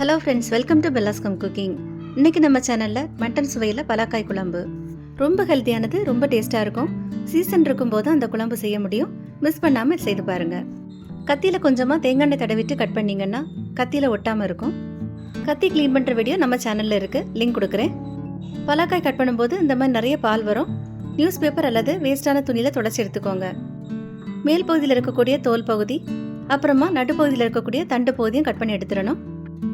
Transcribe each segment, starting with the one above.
Hello friends welcome to பெல்லாஸ்கம் cooking இன்னைக்கு நம்ம சேனலில் மட்டன் சுவையில் பலாக்காய் குழம்பு. ரொம்ப ஹெல்த்தியானது ரொம்ப டேஸ்ட்டாக இருக்கும். சீசன் இருக்கும்போது அந்த குழம்பு செய்ய முடியும். மிஸ் பண்ணாமல் செய்து பாருங்கள் கத்தியில் கொஞ்சமாக தேங்காய் எண்ணெய் தடவிட்டு கட் பண்ணிங்கன்னா கத்தியில் ஒட்டாமல் இருக்கும். கத்தி க்ளீன் பண்ணுற வீடியோ நம்ம சேனலில் இருக்குது லிங்க் கொடுக்குறேன். பலாக்காய் கட் பண்ணும்போது இந்த மாதிரி நிறைய பால் வரும். நியூஸ் பேப்பர் அல்லது வேஸ்டான துணியில் தொடச்சி எடுத்துக்கோங்க. மேல் பகுதியில் இருக்கக்கூடிய தோல் பகுதி அப்புறமா நடுப்பகுதியில் இருக்கக்கூடிய தண்டு பகுதியும் கட் பண்ணி எடுத்துடணும்.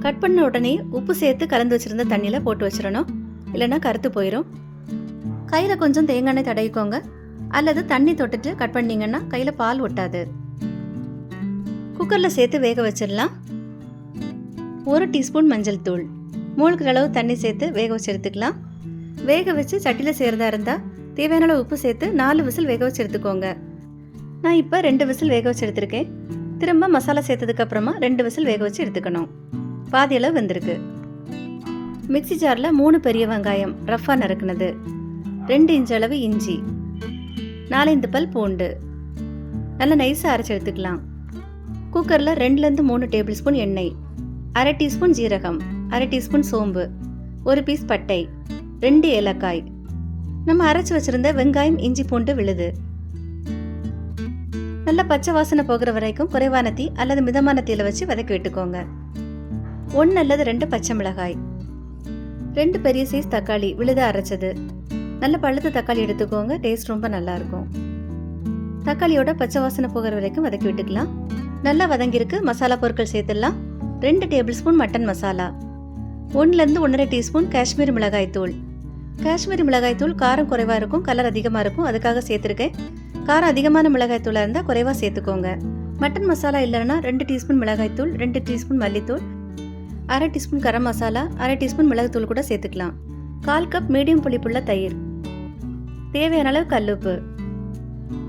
கட் பண்ண உடனே உப்பு சேர்த்து கலந்து வச்சிருந்த தண்ணியில் போட்டு வச்சிடணும். இல்லைன்னா கருத்து போயிடும் கையில் கொஞ்சம் தேங்காய் எண்ணெய் தடவிக்கோங்க. அல்லது தண்ணி தொட்டுட்டு கட் பண்ணீங்கன்னா கையில் பால் ஒட்டாது. குக்கரில் சேர்த்து வேக வச்சிடலாம். ஒரு டீஸ்பூன் மஞ்சள் தூள். மூழ்கிற அளவு தண்ணி சேர்த்து வேக வச்சு எடுத்துக்கலாம். வேக வச்சு சட்டியில் சேர்ந்தா இருந்தால் தேவையான அளவு உப்பு சேர்த்து நாலு விசில் வேக வச்சு எடுத்துக்கோங்க. நான் இப்போ ரெண்டு விசில் வேக வச்சு எடுத்திருக்கேன். திரும்ப மசாலா சேர்த்ததுக்கப்புறமா ரெண்டு விசில் வேக வச்சு எடுத்துக்கணும். பாதியளவு வெந்திருக்கு. மிக்ஸி ஜாரில் மூணு பெரிய வெங்காயம் ரஃப்பாக நறுக்குனது. ரெண்டு இன்ச் அளவு இஞ்சி. நாலஞ்சு பல் பூண்டு. நல்லா நைஸாக அரைச்சி எடுத்துக்கலாம். குக்கரில் ரெண்டுலேருந்து மூணு டேபிள் ஸ்பூன் எண்ணெய். அரை டீஸ்பூன் ஜீரகம். அரை டீஸ்பூன் சோம்பு. ஒரு பீஸ் பட்டை. ரெண்டு ஏலக்காய். நம்ம அரைச்சி வச்சிருந்த வெங்காயம் இஞ்சி பூண்டு விழுது. நல்ல பச்சை வாசனை போகிற வரைக்கும் குறைவான தீ அல்லது மிதமான தீயில வச்சு வதக்கி விட்டுக்கோங்க. ஒன்று அல்லது ரெண்டு பச்சை மிளகாய். ரெண்டு பெரிய சைஸ் தக்காளி விழுத அரைச்சது. நல்ல பழுத்த தக்காளி எடுத்துக்கோங்க டேஸ்ட் ரொம்ப நல்லா இருக்கும் தக்காளியோட பச்சை வாசனை போகிற வரைக்கும் வதக்கி விட்டுக்கலாம். நல்லா வதங்கியிருக்கு மசாலா பொருட்கள் சேர்த்துடலாம். ரெண்டு டேபிள் ஸ்பூன் மட்டன் மசாலா ஒன்றுலேருந்து ஒன்றரை டீஸ்பூன் காஷ்மீரி மிளகாய் தூள். காஷ்மீரி மிளகாய் தூள் காரம் குறைவாக இருக்கும் கலர் அதிகமாக இருக்கும் அதுக்காக சேர்த்துருக்கேன். காரம் அதிகமான மிளகாய் தூளாக இருந்தால் குறைவாக சேர்த்துக்கோங்க. மட்டன் மசாலா இல்லைன்னா ரெண்டு டீஸ்பூன் மிளகாய் தூள் ரெண்டு டீஸ்பூன் மல்லித்தூள் அரை டீஸ்பூன் கரம் மசாலா அரை டீஸ்பூன் மிளகுத்தூள் கூட சேர்த்துக்கலாம். கால் கப் மீடியம் புளிப்புள்ள தயிர். தேவையான அளவு கல்லுப்பு.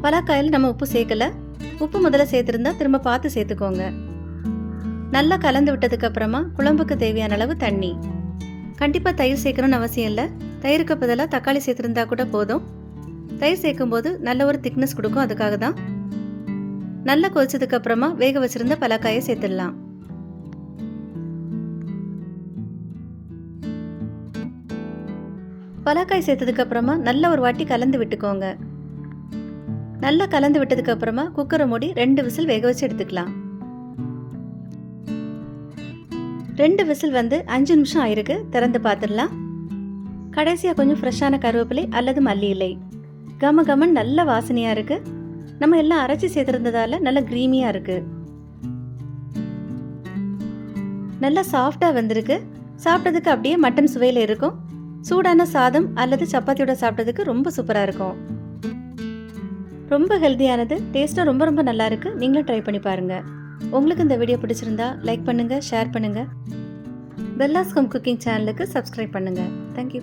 பலாக்காயில் நம்ம உப்பு சேர்க்கல. உப்பு முதல்ல சேர்த்துருந்தா திரும்ப பார்த்து சேர்த்துக்கோங்க. நல்லா கலந்து விட்டதுக்கு அப்புறமா குழம்புக்கு தேவையான அளவு தண்ணி. கண்டிப்பாக தயிர் சேர்க்கணும்னு அவசியம் இல்லை. தயிருக்கு பதிலாக தக்காளி சேர்த்துருந்தா கூட போதும். தயிர் சேர்க்கும்போது நல்ல ஒரு திக்னஸ் கொடுக்கும் அதுக்காக தான் நல்லா கொதிச்சதுக்கு அப்புறமா வேக வச்சிருந்த பலாக்காயை சேர்த்துடலாம். பலாக்காய் சேர்த்ததுக்கு அப்புறமா நல்ல ஒரு வாட்டி கலந்து விட்டுக்கோங்க. நல்லா கலந்து விட்டதுக்கு அப்புறமா குக்கரை மூடி ரெண்டு விசில் வேக வச்சு எடுத்துக்கலாம். ரெண்டு விசில் வந்து அஞ்சு நிமிஷம் ஆயிருக்கு திறந்து பார்த்துடலாம். கடைசியாக கொஞ்சம் ஃப்ரெஷ்ஷான கருவேப்பிலை அல்லது மல்லி இலை. கம கமன் நல்ல வாசனையாக இருக்கு. நம்ம எல்லாம் அரைச்சி சேர்த்துருந்ததால நல்ல க்ரீமியாக இருக்கு. நல்லா சாஃப்டாக வந்திருக்கு. சாப்பிட்டதுக்கு அப்படியே மட்டன் சுவையில் இருக்கும். சூடான சாதம் அல்லது சப்பாத்தியோட சாப்பிட்டதுக்கு ரொம்ப சூப்பராக இருக்கும். ரொம்ப ஹெல்த்தியானது டேஸ்ட்டாக ரொம்ப ரொம்ப நல்லா இருக்கு. நீங்களும் ட்ரை பண்ணி பாருங்க. உங்களுக்கு இந்த வீடியோ பிடிச்சிருந்தா லைக் பண்ணுங்கள் ஷேர் பண்ணுங்க. பெல்லாஸ்கம் குக்கிங் சேனலுக்கு சப்ஸ்கிரைப் பண்ணுங்கள் தேங்க்யூ